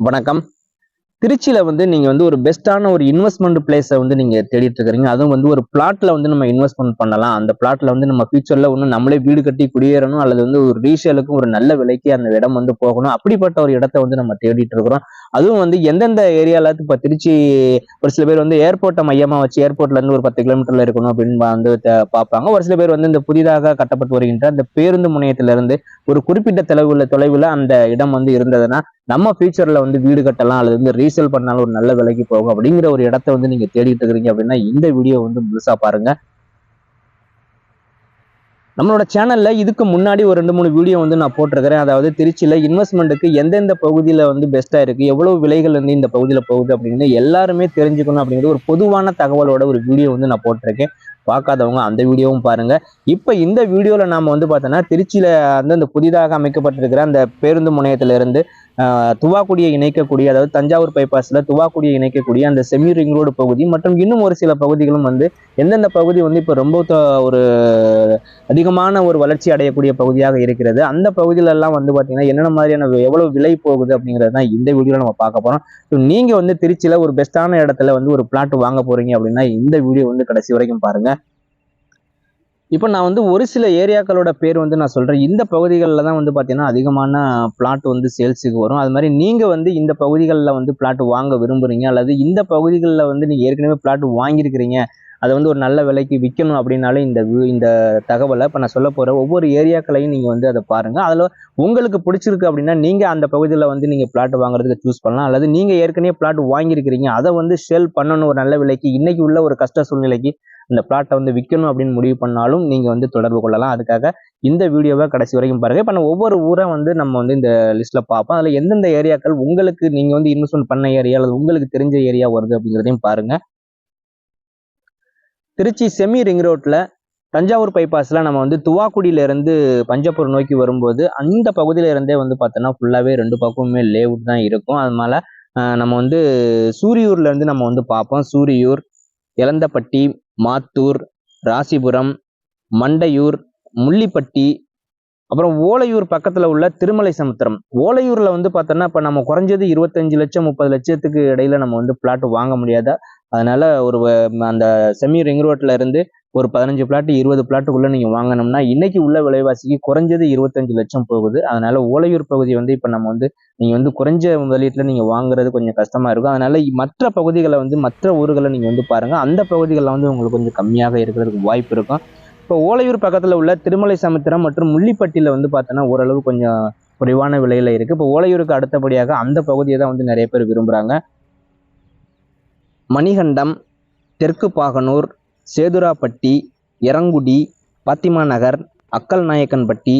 வணக்கம். திருச்சியில வந்து நீங்க வந்து ஒரு பெஸ்டான ஒரு இன்வெஸ்ட்மெண்ட் பிளேஸை வந்து நீங்க தேடிட்டு இருக்கிறீங்க. அதுவும் வந்து ஒரு பிளாட்ல வந்து நம்ம இன்வெஸ்ட்மெண்ட் பண்ணலாம். அந்த பிளாட்ல வந்து நம்ம ஃபியூச்சர்ல ஒன்று நம்மளே வீடு கட்டி குடியேறணும். அல்லது வந்து ஒரு ரீசேலுக்கும் ஒரு நல்ல விலைக்கு அந்த இடம் வந்து போகணும். அப்படிப்பட்ட ஒரு இடத்த வந்து நம்ம தேடிட்டு இருக்கிறோம். அதுவும் வந்து எந்தெந்த ஏரியால இப்ப திருச்சி ஒரு சில பேர் வந்து ஏர்போர்ட்டை மையமா வச்சு ஏர்போர்ட்ல இருந்து ஒரு பத்து கிலோமீட்டர்ல இருக்கணும் அப்படின்னு வந்து பார்ப்பாங்க. ஒரு சில பேர் வந்து இந்த புதிதாக கட்டப்பட்டு வருகின்ற அந்த பேருந்து முனையத்திலிருந்து ஒரு குறிப்பிட்ட தொலைவுல தொலைவுல அந்த இடம் வந்து இருந்ததுன்னா நம்ம ஃபியூச்சர்ல வந்து வீடு கட்டலாம் அல்லது வந்து ரீசேல் பண்ணாலும் ஒரு நல்ல விலைக்கு போகும் அப்படிங்கிற ஒரு இடத்த வந்து நீங்க தேடிட்டு இருக்கிறீங்க அப்படின்னா இந்த வீடியோ வந்து முழுசா பாருங்க. நம்மளோட சேனல்ல இதுக்கு முன்னாடி ஒரு ரெண்டு மூணு வீடியோ வந்து நான் போட்டிருக்கிறேன். அதாவது திருச்சியில இன்வெஸ்ட்மெண்ட்டுக்கு எந்தெந்த பகுதியில வந்து பெஸ்டா இருக்கு எவ்வளவு விலைகள் வந்து இந்த பகுதியில போகுது அப்படின்னு எல்லாருமே தெரிஞ்சுக்கணும் அப்படிங்கிற ஒரு பொதுவான தகவலோட ஒரு வீடியோ வந்து நான் போட்டிருக்கேன். பார்க்காதவங்க அந்த வீடியோவும் பாருங்க. இப்போ இந்த வீடியோவில் நாம் வந்து பார்த்தோன்னா திருச்சியில் வந்து அந்த புதிதாக அமைக்கப்பட்டிருக்கிற அந்த பேருந்து முனையத்திலிருந்து துவாக்குடியை இணைக்கக்கூடிய அதாவது தஞ்சாவூர் பைபாஸில் துவாக்குடியை இணைக்கக்கூடிய அந்த செமி ரிங் ரோடு பகுதி மற்றும் இன்னும் ஒரு சில பகுதிகளும் வந்து எந்தெந்த பகுதி வந்து இப்போ ரொம்ப த- ஒரு அதிகமான ஒரு வளர்ச்சி அடையக்கூடிய பகுதியாக இருக்கிறது அந்த பகுதியிலெல்லாம் வந்து பார்த்தீங்கன்னா என்னென்ன மாதிரியான எவ்வளோ விலை போகுது அப்படிங்கிறது தான் இந்த வீடியோவில் நம்ம பார்க்க போகிறோம் ஸோ நீங்கள் வந்து திருச்சியில் ஒரு பெஸ்ட்டான இடத்துல வந்து ஒரு பிளாட் வாங்க போகிறீங்க அப்படின்னா இந்த வீடியோ வந்து கடைசி வரைக்கும் பாருங்கள் இப்போ நான் வந்து ஒரு சில ஏரியாக்களோட பேர் வந்து நான் சொல்கிறேன் இந்த பகுதிகளில் தான் வந்து பார்த்தீங்கன்னா அதிகமான பிளாட் வந்து சேல்ஸுக்கு வரும். அது மாதிரி நீங்கள் வந்து இந்த பகுதிகளில் வந்து பிளாட் வாங்க விரும்புகிறீங்க அல்லது இந்த பகுதிகளில் வந்து நீங்கள் ஏற்கனவே பிளாட் வாங்கியிருக்கிறீங்க. அதை வந்து ஒரு நல்ல விலைக்கு விற்கணும் அப்படின்னாலும் இந்த இந்த தகவலை இப்போ நான் சொல்ல போகிற ஒவ்வொரு ஏரியாக்களையும் நீங்கள் வந்து அதை பாருங்கள் அதில் உங்களுக்கு பிடிச்சிருக்கு அப்படின்னா நீங்கள் அந்த பகுதியில் வந்து நீங்கள் பிளாட் வாங்குறதுக்கு சூஸ் பண்ணலாம். அல்லது நீங்கள் ஏற்கனவே பிளாட் வாங்கியிருக்கிறீங்க. அதை வந்து சேல் பண்ணணும் ஒரு நல்ல விலைக்கு. இன்றைக்கி உள்ள ஒரு கஷ்ட சூழ்நிலைக்கு இந்த பிளாட்டை வந்து விற்கணும் அப்படின்னு முடிவு பண்ணாலும் நீங்கள் வந்து தொடர்பு கொள்ளலாம். அதுக்காக இந்த வீடியோவை கடைசி வரைக்கும் பாருங்கள் இப்போ நம்ம ஒவ்வொரு ஊரை வந்து நம்ம வந்து இந்த லிஸ்ட்டில் பார்ப்போம். அதில் எந்தெந்த ஏரியாக்கள் உங்களுக்கு நீங்கள் வந்து இன்வெஸ்ட்மெண்ட் பண்ண ஏரியா அல்லது உங்களுக்கு தெரிஞ்ச ஏரியா வருது அப்படிங்கிறதையும் பாருங்கள் திருச்சி செமி ரிங் ரோட்டில் தஞ்சாவூர் பைபாஸில் நம்ம வந்து துவாக்குடியிலேருந்து பஞ்சப்பூர் நோக்கி வரும்போது அந்த பகுதியில இருந்தே வந்து பார்த்தோன்னா ஃபுல்லாகவே ரெண்டு பக்கமுமே லேவுட் தான் இருக்கும். அதனால நம்ம வந்து சூரியூர்லேருந்து நம்ம வந்து பார்ப்போம். சூரியூர் இளந்தப்பட்டி மாத்தூர் ராசிபுரம் மண்டையூர் முள்ளிப்பட்டி அப்புறம் ஓலையூர் பக்கத்தில் உள்ள திருமலை சமுத்திரம் ஓலையூரில் வந்து பார்த்தோன்னா இப்போ நம்ம குறைஞ்சது இருபத்தஞ்சு லட்சம் முப்பது லட்சத்துக்கு இடையில நம்ம வந்து பிளாட் வாங்க முடியாத? அதனால ஒரு வ- அந்த செமி ரிங் ரோட்ல இருந்து ஒரு பதினஞ்சு பிளாட் இருபது பிளாட்டுக்குள்ளே நீங்கள் வாங்கினோம்னா இன்னைக்கு உள்ள விலைவாசிக்கு குறைஞ்சது இருபத்தஞ்சு லட்சம் போகுது. அதனால ஓலையூர் பகுதி வந்து இப்போ நம்ம வந்து நீங்கள் வந்து குறைஞ்ச முதலீட்டில் நீங்கள் வாங்குறது கொஞ்சம் கஷ்டமாக இருக்கும். அதனால மற்ற பகுதிகளை வந்து மற்ற ஊர்களை நீங்கள் வந்து பாருங்கள் அந்த பகுதிகளில் வந்து உங்களுக்கு கொஞ்சம் கம்மியாக இருக்கிறதுக்கு வாய்ப்பு இருக்கும். இப்போ ஓலையூர் பக்கத்தில் உள்ள திருமலை சமுத்திரம் மற்றும் முள்ளிப்பட்டியில் வந்து பார்த்தோன்னா ஓரளவு கொஞ்சம் குறைவான விலையில் இருக்குது இப்போ ஓலையூருக்கு அடுத்தபடியாக அந்த பகுதியை தான் வந்து நிறைய பேர் விரும்புகிறாங்க மணிகண்டம் தெற்கு பாகனூர் சேதுராப்பட்டி எரங்குடி பாத்திமா நகர் அக்கல் நாயக்கன்பட்டி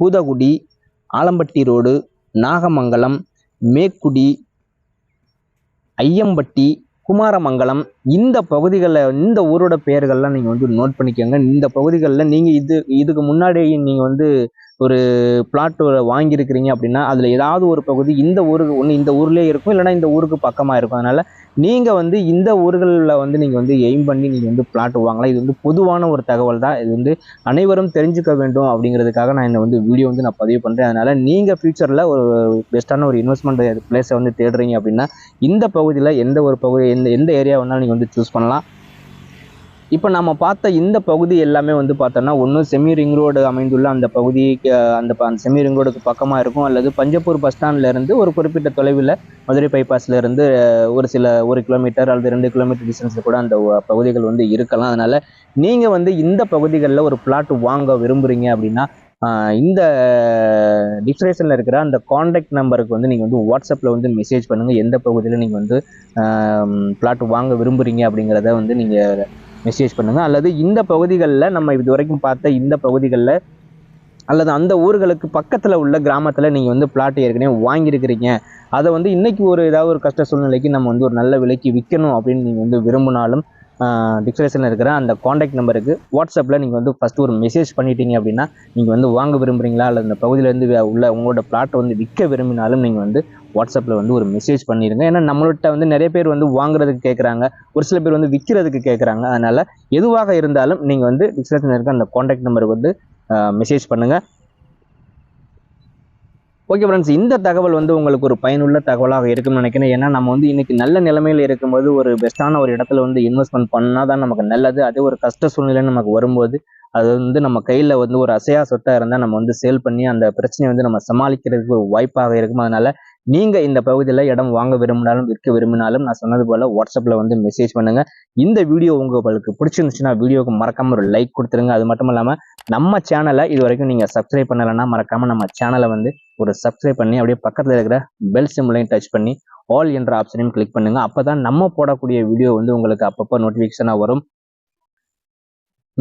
பூதகுடி ஆலம்பட்டி ரோடு நாகமங்கலம் மேக்குடி ஐயம்பட்டி குமாரமங்கலம். இந்த பகுதிகளில் இந்த ஊரோட பெயர்கள்லாம் நீங்கள் வந்து நோட் பண்ணிக்கோங்க. இந்த பகுதிகளில் நீங்கள் இது இதுக்கு முன்னாடி நீங்கள் வந்து ஒரு பிளாட் வாங்கியிருக்கிறீங்க அப்படின்னா அதில் ஏதாவது ஒரு பகுதி இந்த ஊருக்கு ஒன்று இந்த ஊர்லேயே இருக்கும் இல்லைன்னா இந்த ஊருக்கு பக்கமாக இருக்கும். அதனால் நீங்கள் வந்து இந்த ஊர்களில் வந்து நீங்கள் வந்து எய்ம் பண்ணி நீங்கள் வந்து பிளாட் வாங்கலாம். இது வந்து பொதுவான ஒரு தகவல் தான். இது வந்து அனைவரும் தெரிஞ்சுக்க வேண்டும் அப்படிங்கிறதுக்காக நான் இந்த வந்து வீடியோ வந்து நான் பதிவு பண்ணுறேன் அதனால் நீங்கள் ஃபியூச்சரில் ஒரு பெஸ்ட்டான ஒரு இன்வெஸ்ட்மெண்ட் பிளேஸை வந்து தேடுறீங்க அப்படின்னா இந்த பகுதியில் எந்த ஒரு பகுதி எந்த எந்த ஏரியா வேணாலும் நீங்கள் வந்து சூஸ் பண்ணலாம். இப்போ நம்ம பார்த்த இந்த பகுதி எல்லாமே வந்து பார்த்தோன்னா ஒன்று செமி ரிங் ரோடு அமைந்துள்ள அந்த பகுதிக்கு அந்த ப- செமி ரிங் ரோடுக்கு பக்கமாக இருக்கும். அல்லது பஞ்சப்பூர் பஸ் ஸ்டாண்ட்லேருந்து ஒரு குறிப்பிட்ட தொலைவில் மதுரை பைபாஸ்லேருந்து ஒரு சில ஒரு கிலோமீட்டர் அல்லது ரெண்டு கிலோமீட்டர் டிஸ்டன்ஸில் கூட அந்த பகுதிகள் வந்து இருக்கலாம். அதனால் நீங்கள் வந்து இந்த பகுதிகளில் ஒரு பிளாட் வாங்க விரும்புகிறீங்க அப்படின்னா இந்த டிஸ்கிரிப்ஷனில் இருக்கிற அந்த காண்டாக்ட் நம்பருக்கு வந்து நீங்கள் வந்து வாட்ஸ்அப்பில் வந்து மெசேஜ் பண்ணுங்கள் எந்த பகுதியில் நீங்கள் வந்து பிளாட் வாங்க விரும்புகிறீங்க அப்படிங்கிறத வந்து நீங்கள் மெசேஜ் பண்ணுங்கள் அல்லது இந்த பகுதிகளில் நம்ம இது வரைக்கும் பார்த்த இந்த பகுதிகளில் அல்லது அந்த ஊர்களுக்கு பக்கத்தில் உள்ள கிராமத்தில் நீங்கள் வந்து பிளாட் ஏற்கனவே வாங்கியிருக்கிறீங்க. அதை வந்து இன்றைக்கி ஒரு ஏதாவது ஒரு கஷ்ட சூழ்நிலைக்கு நம்ம வந்து ஒரு நல்ல விலைக்கு விற்கணும் அப்படின்னு நீங்கள் வந்து விரும்பினாலும் டிஸ்கிரிப்ஷனில் இருக்கிற அந்த காண்டாக்ட் நம்பருக்கு வாட்ஸ்அப்பில் நீங்கள் வந்து ஃபஸ்ட்டு ஒரு மெசேஜ் பண்ணிட்டீங்க அப்படின்னா நீங்கள் வந்து வாங்க விரும்புகிறீங்களா அல்லது அந்த பகுதியிலேருந்து உள்ள உங்களோட பிளாட்டை வந்து விற்க விரும்பினாலும் நீங்கள் வந்து வாட்ஸ்அப்பில் வந்து ஒரு மெசேஜ் பண்ணிடுங்க ஏன்னா நம்மள்கிட்ட வந்து நிறைய பேர் வந்து வாங்குறதுக்கு கேட்குறாங்க ஒரு சில பேர் வந்து விற்கிறதுக்கு கேட்குறாங்க அதனால் எதுவாக இருந்தாலும் நீங்கள் வந்து டிஸ்கிரிப்ஷனில் இருக்க அந்த காண்டாக்ட் நம்பருக்கு வந்து மெசேஜ் பண்ணுங்கள் ஓகே ஃப்ரெண்ட்ஸ் இந்த தகவல் வந்து உங்களுக்கு ஒரு பயனுள்ள தகவலாக இருக்கும்னு நினைக்கிறேன். ஏன்னா நம்ம வந்து இன்னைக்கு நல்ல நிலைமையில் இருக்கும்போது ஒரு பெஸ்ட்டான ஒரு இடத்துல வந்து இன்வெஸ்ட்மெண்ட் பண்ணால் தான் நமக்கு நல்லது. அதே ஒரு கஷ்ட சூழ்நிலை நமக்கு வரும்போது அது வந்து நம்ம கையில் வந்து ஒரு அசையா சொட்டாக இருந்தால் நம்ம வந்து சேல் பண்ணி அந்த பிரச்சனையை வந்து நம்ம சமாளிக்கிறதுக்கு ஒரு வாய்ப்பாக இருக்கும். அதனால நீங்கள் இந்த பகுதியில் இடம் வாங்க விரும்பினாலும் விற்க விரும்பினாலும் நான் சொன்னது போல் வாட்ஸ்அப்பில் வந்து மெசேஜ் பண்ணுங்கள் இந்த வீடியோ உங்களுக்கு பிடிச்சிருந்துச்சுன்னா வீடியோக்கு மறக்காமல் ஒரு லைக் கொடுத்துருங்க. அது மட்டும் இல்லாமல் நம்ம சேனலை இது வரைக்கும் நீங்கள் சப்ஸ்கிரைப் பண்ணலைன்னா மறக்காமல் நம்ம சேனலை வந்து ஒரு சப்ஸ்கிரைப் பண்ணி அப்படியே பக்கத்தில் இருக்கிற பெல் சிம்லையும் டச் பண்ணி ஆல் என்ற ஆப்ஷனையும் கிளிக் அப்போ தான் நம்ம போடக்கூடிய வீடியோ வந்து உங்களுக்கு அப்பப்போ நோட்டிஃபிகேஷனாக வரும்.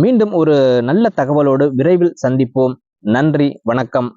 மீண்டும் ஒரு நல்ல தகவலோடு விரைவில் சந்திப்போம். நன்றி வணக்கம்.